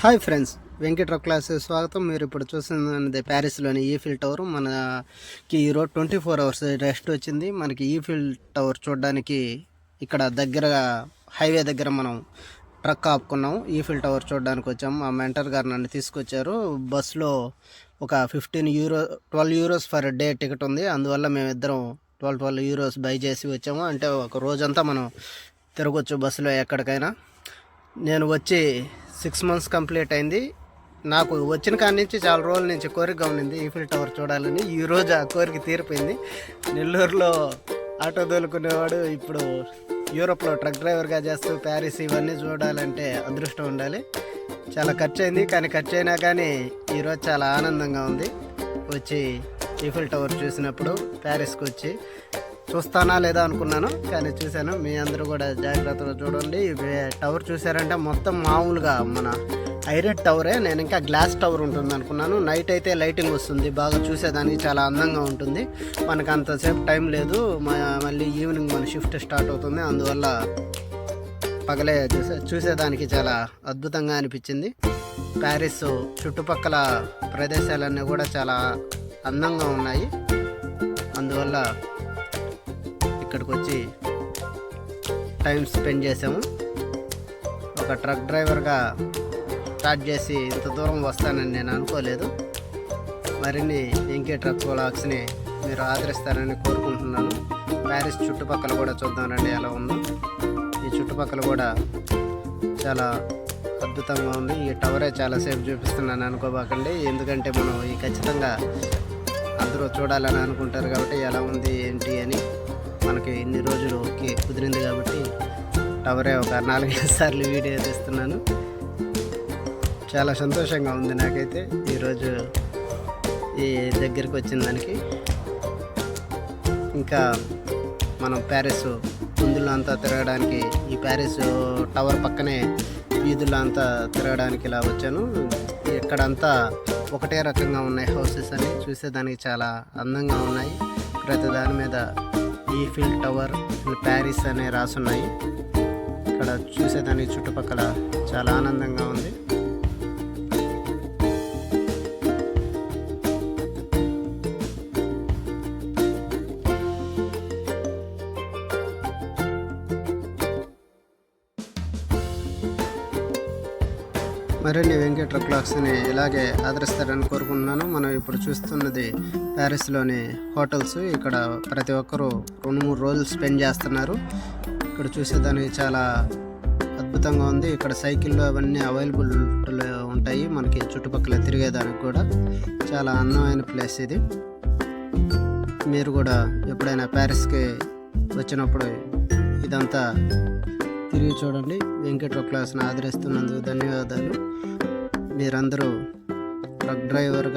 Hi friends Venkatrao classes స్వాగతం. మీరు ఇప్పుడు చూస్తున్నది ప్యారిస్లోని ఈఫిల్ టవర్. మనకి ఈరోజు ట్వంటీ ఫోర్ అవర్స్ రెస్ట్ వచ్చింది. మనకి ఈఫిల్ టవర్ చూడడానికి ఇక్కడ దగ్గర హైవే దగ్గర మనం ట్రక్ ఆపుకున్నాం. ఈఫిల్ టవర్ చూడడానికి వచ్చాము మా మెంటర్ గారు నన్ను తీసుకొచ్చారు. బస్సులో ఒక fifteen euro twelve euros for day ticket ఉంది. అందువల్ల మేమిద్దరం ట్వెల్వ్ ట్వెల్వ్ యూరోస్ బై చేసి వచ్చాము. అంటే ఒక రోజంతా మనం తిరగొచ్చు బస్సులో ఎక్కడికైనా. నేను వచ్చి సిక్స్ మంత్స్ కంప్లీట్ అయింది. నాకు వచ్చిన కాడి నుంచి చాలా రోజుల నుంచి కోరిక ఉన్నింది ఈఫిల్ టవర్ చూడాలని. ఈ రోజు ఆ కోరిక తీరిపోయింది. నెల్లూరులో ఆటో దొలుకునేవాడు ఇప్పుడు యూరోప్లో ట్రక్ డ్రైవర్గా చేస్తూ ప్యారిస్ ఇవన్నీ చూడాలంటే అదృష్టం ఉండాలి. చాలా ఖర్చు అయింది కానీ ఖర్చు అయినా కానీ ఈరోజు చాలా ఆనందంగా ఉంది. వచ్చి ఈఫిల్ టవర్ చూసినప్పుడు ప్యారిస్కి వచ్చి చూస్తానా లేదా అనుకున్నాను కానీ చూశాను. మీ అందరూ కూడా జాగ్రత్తగా చూడండి. టవర్ చూసారంటే మొత్తం మామూలుగా మన ఐరన్ టవరే నేను ఇంకా గ్లాస్ టవర్ ఉంటుంది అనుకున్నాను. నైట్ అయితే లైటింగ్ వస్తుంది బాగా చూసేదానికి చాలా అందంగా ఉంటుంది. మనకు అంతసేపు టైం లేదు మళ్ళీ ఈవినింగ్ మన షిఫ్ట్ స్టార్ట్ అవుతుంది. అందువల్ల పగలే చూసే చూసేదానికి చాలా అద్భుతంగా అనిపించింది. ప్యారిస్ చుట్టుపక్కల ప్రదేశాలన్నీ కూడా చాలా అందంగా ఉన్నాయి. అందువల్ల ఇక్కడికి వచ్చి టైం స్పెండ్ చేసాము ఒక ట్రక్ డ్రైవర్గా స్టార్ట్ చేసి ఇంత దూరం వస్తానని నేను అనుకోలేదు. మరిన్ని ఇంకే ట్రక్ వ్లాగ్స్ని మీరు ఆదరిస్తారని కోరుకుంటున్నాను. ప్యారిస్ చుట్టుపక్కల కూడా చూద్దామండి ఎలా ఉందో. ఈ చుట్టుపక్కల కూడా చాలా అద్భుతంగా ఉంది. ఈ టవరే చాలా సేపు చూపిస్తున్నాను అనుకోబాకండి. ఎందుకంటే మనం ఈ ఖచ్చితంగా అందరూ చూడాలని అనుకుంటారు కాబట్టి ఎలా ఉంది ఏంటి అని మనకి ఇన్ని రోజులు ఓకే కుదిరింది కాబట్టి టవరే ఒక నాలుగైదు సార్లు వీడియో తీస్తున్నాను. చాలా సంతోషంగా ఉంది నాకైతే ఈరోజు ఈ దగ్గరికి వచ్చిన దానికి. ఇంకా మనం ప్యారిస్ ముందులో అంతా తిరగడానికి ఈ ప్యారిస్ టవర్ పక్కనే వీధుల్లో అంతా తిరగడానికి ఇలా వచ్చాను. ఇక్కడంతా ఒకటే రకంగా ఉన్నాయి హౌసెస్ అని చూసేదానికి చాలా అందంగా ఉన్నాయి. ప్రతి దాని మీద ఈఫిల్ టవర్ ప్యారిస్ అనే రాసున్నాయి. ఇక్కడ చూసేదానికి చుట్టుపక్కల చాలా ఆనందంగా ఉంది. మరిన్ని వెంకట క్లాక్స్ని ఇలాగే ఆదరిస్తారని కోరుకుంటున్నాను. మనం ఇప్పుడు చూస్తున్నది ప్యారిస్లోని హోటల్స్. ఇక్కడ ప్రతి ఒక్కరూ రెండు మూడు రోజులు స్పెండ్ చేస్తున్నారు. ఇక్కడ చూసేదానికి చాలా అద్భుతంగా ఉంది. ఇక్కడ సైకిళ్ళు అవన్నీ అవైలబుల్ ఉంటాయి. మనకి చుట్టుపక్కల తిరిగేదానికి కూడా చాలా అందమైన ప్లేస్ ఇది. మీరు కూడా ఎప్పుడైనా ప్యారిస్కి వచ్చినప్పుడు ఇదంతా తిరిగి చూడండి. వెంకట్రావు క్లాస్ని ఆదరిస్తున్నందుకు ధన్యవాదాలు. మీరందరూ ట్రక్ డ్రైవర్గా